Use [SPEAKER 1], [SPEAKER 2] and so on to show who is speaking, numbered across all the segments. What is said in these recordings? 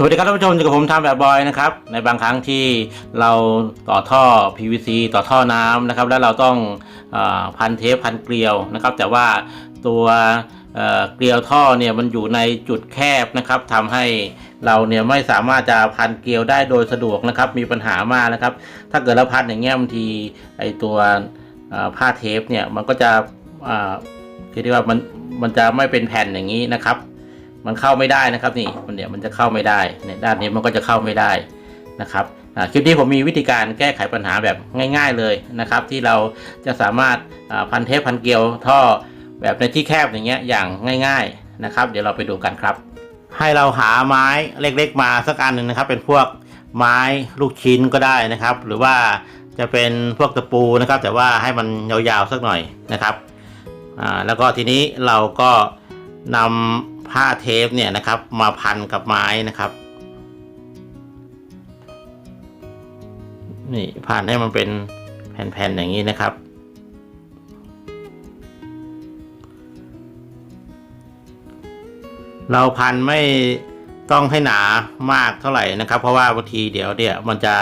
[SPEAKER 1] สวัสดีครับท่านผู้ชมอยู่กับผมทำแบบบอยนะครับในบางครั้งที่เราต่อท่อ PVC ต่อท่อน้ำนะครับ แล้วเราต้องอพันเทปพันเกลียวนะครับ แต่ว่าตัวเเกลียวท่อเนี่ยมันอยู่ในจุดแคบนะครับทำให้เราเนี่ยไม่สามารถจะพันเกลียวได้โดยสะดวกนะครับ มีปัญหามากนะครับ ถ้าเกิดเราพันอย่างเงี้ยบางทีไอตัวผ้าเทปเนี่ยมันก็จะคือที่ว่ามันมันจะไม่เป็นแผ่นอย่างนี้นะครับ มันเข้าไม่ได้นะครับนี่มันเนี่ยมันจะเข้าไม่ได้เนี่ยด้านนี้มันก็จะเข้าไม่ได้นะครับคลิปนี้ผมมีวิธีการแก้ไขปัญหาแบบง่ายๆเลยนะครับ ที่เราจะสามารถพันเทปพันเกลียวท่อแบบในที่แคบอย่างเงี้ยอย่างง่าย ๆนะครับ เดี๋ยวเราไปดูกันครับ ให้เราหาไม้เล็กๆ มาสักอันหนึ่งนะครับ เป็นพวกไม้ลูกชิ้นก็ได้นะครับ หรือว่าจะเป็นพวกตะปูนะครับ แต่ว่าให้มันยาวๆสักหน่อยนะครับแล้วก็ทีนี้เราก็นำ ผ้าเทปเนี่ยนะครับ มาพันกับไม้นะครับ นี่พันให้มันเป็นแผ่นๆอย่างนี้นะครับ เราพันไม่ต้องให้หนามากเท่าไหร่นะครับ เพราะว่าบางทีเดี๋ยวเนี่ยมันจะ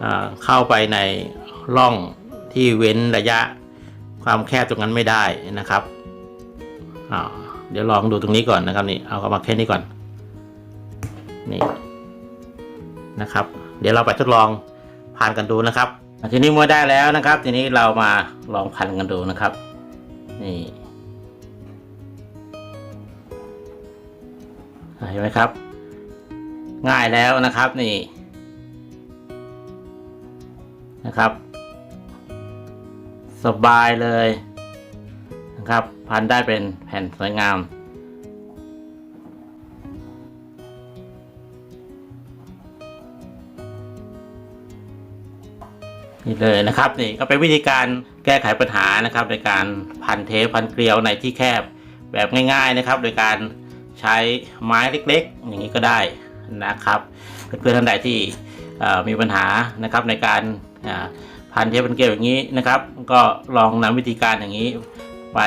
[SPEAKER 1] เอ่อเข้าไปในร่องที่เว้นระยะความแคบตรงนั้นไม่ได้นะครับอ่า เดี๋ยวลองดูตรงนี้ก่อนนะครับนี่เอาเข้ามาแค่นี้ก่อนนี่นะครับ เดี๋ยวเราไปทดลองพันกันดูนะครับทีนี้เมื่อได้แล้วนะครับ ทีนี้เรามาลองพันกันดูนะครับ นี่เห็นไหมครับ ง่ายแล้วนะครับนี่นะครับ สบายเลย ครับ พันได้เป็นแผ่นสวยงาม นี่เลยนะครับนี่ก็เป็นวิธีการแก้ไขปัญหานะครับในการพันเทปพันเกลียวในที่แคบแบบง่าย ๆนะครับ โดยการใช้ไม้เล็กๆ อย่างนี้ก็ได้นะครับเพื่อนๆท่านใดที่มีปัญหานะครับในการพันเทปพันเกลียวอย่างนี้นะครับ ก็ลองนำวิธีการอย่างนี้ ไป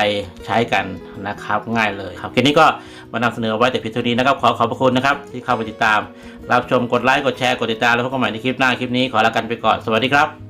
[SPEAKER 1] ใช้กันนะครับง่ายเลยครับคลิปนี้ก็มานำเสนอไว้แต่เพียงเท่านี้นะครับ ขอขอบพระคุณนะครับ ที่เข้ามาติดตาม รับชมกดไลค์กดแชร์กดติดตามแล้วพบกันใหม่ในคลิปหน้าคลิปนี้ขอลากันไปก่อนสวัสดีครับ